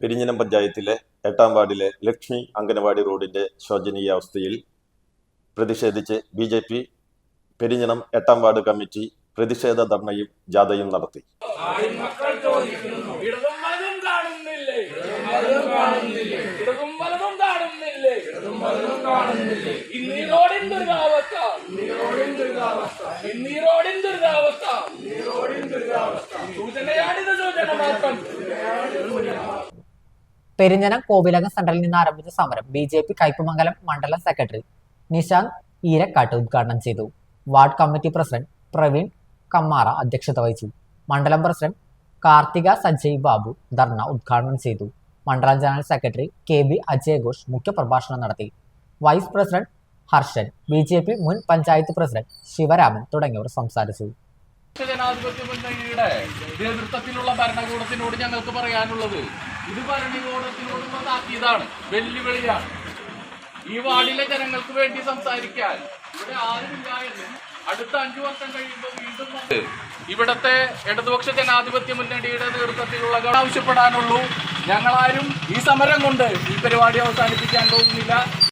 പെരിഞ്ഞനം പഞ്ചായത്തിലെ എട്ടാം വാർഡിലെ ലക്ഷ്മി അംഗനവാടി റോഡിന്റെ ശോചനീയാവസ്ഥയിൽ പ്രതിഷേധിച്ച് ബി ജെ പി പെരിഞ്ഞനം എട്ടാം വാർഡ് കമ്മിറ്റി പ്രതിഷേധ ധർണയും ജാഥയും നടത്തി. സൂചനയാണിത് സൂചന മാത്രം. പെരിഞ്ഞനം കോവിലകം സെന്ററിൽ നിന്ന് ആരംഭിച്ച സമരം ബി ജെ പി കയ്പമംഗലം മണ്ഡലം സെക്രട്ടറി നിശാന്ത് ഈരക്കാട്ട് ഉദ്ഘാടനം ചെയ്തു. Ward committee president Praveen Kammara അധ്യക്ഷത വഹിച്ചു. മണ്ഡലം പ്രസിഡന്റ് കാർത്തിക സജയ് ബാബു ധർണ ഉദ്ഘാടനം ചെയ്തു. മണ്ഡലം general secretary K B Ajay Ghosh മുഖ്യപ്രഭാഷണം നടത്തി. Vice president Harshan B J P മുൻ പഞ്ചായത്ത് പ്രസിഡന്റ് ശിവരാമൻ തുടങ്ങിയവർ സംസാരിച്ചു. ജനാധിപത്യ മുന്നണിയുടെ നേതൃത്വത്തിലുള്ള ഭരണകൂടത്തിനോട് ഞങ്ങൾക്ക് പറയാനുള്ളത് ഇത് ഭരണകൂടത്തിനോടുള്ള താക്കീതാണ് വെല്ലുവിളിയാണ്. ഈ വാർഡിലെ ജനങ്ങൾക്ക് വേണ്ടി സംസാരിക്കാൻ ഇവിടെ ആരുമില്ല അടുത്ത അഞ്ചു വർഷം കഴിയുമ്പോൾ വീണ്ടും ഇവിടത്തെ ഇടതുപക്ഷ ജനാധിപത്യ മുന്നണിയുടെ നേതൃത്വത്തിലുള്ള ആവശ്യപ്പെടാനുള്ളൂ. ഞങ്ങളാരും ഈ സമരം കൊണ്ട് ഈ പരിപാടി അവസാനിപ്പിക്കാൻ പോകുന്നില്ല.